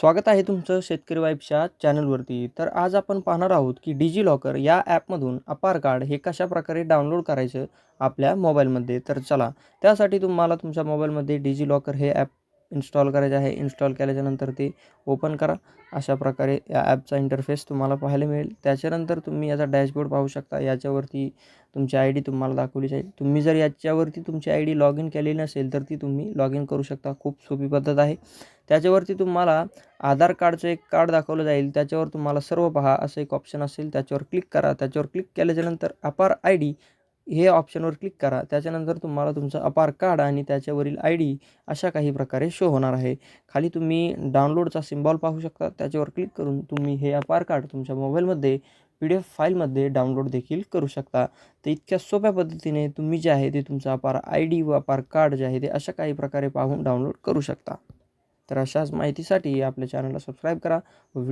स्वागत आहे तुमचं शेतकरी वाईफच्या चॅनलवरती. तर आज आपण पाहणार आहोत की डिजी लॉकर या ॲपमधून अपार कार्ड हे कशा प्रकारे डाउनलोड करायचं आपल्या मोबाईलमध्ये. तर चला त्यासाठी तुम्हाला तुमच्या मोबाईलमध्ये डिजी लॉकर हे ॲप इन्स्टॉल करायचे आहे. इन्स्टॉल केल्याच्यानंतर ते ओपन करा. अशा प्रकारे या ॲपचा इंटरफेस तुम्हाला पाहायला मिळेल. त्याच्यानंतर तुम्ही याचा डॅशबोर्ड पाहू शकता. याच्यावरती तुमची आय डी तुम्हाला दाखवली जाईल तुम्ही जर याच्यावरती तुमची आय डी लॉग इन केलेली नसेल तर ती तुम्ही लॉग इन करू शकता. खूप सोपी पद्धत आहे. त्याच्यावरती तुम्हाला आधार कार्डचं एक कार्ड दाखवलं जाईल. त्याच्यावर तुम्हाला सर्व पहा. असं एक ऑप्शन असेल. त्याच्यावर क्लिक करा. त्याच्यावर क्लिक केल्याच्यानंतर अपार आय डी हे ऑप्शनवर क्लिक करा. त्याच्यानंतर तुम्हाला तुमचं अपार कार्ड आणि त्याच्यावरील आय डी अशा काही प्रकारे शो होणार आहे. खाली तुम्ही डाउनलोडचा सिम्बॉल पाहू शकता. त्याच्यावर क्लिक करून तुम्ही हे अपार कार्ड तुमच्या मोबाईलमध्ये पी डी एफ फाईलमध्ये डाउनलोड देखील करू शकता. तर इतक्या सोप्या पद्धतीने तुम्ही जे आहे ते तुमचं अपार आय डी व अपार कार्ड जे आहे ते अशा काही प्रकारे पाहून डाउनलोड करू शकता. तर अशाच माहितीसाठी आपल्या चॅनलला सबस्क्राईब करा. व व्हिडिओ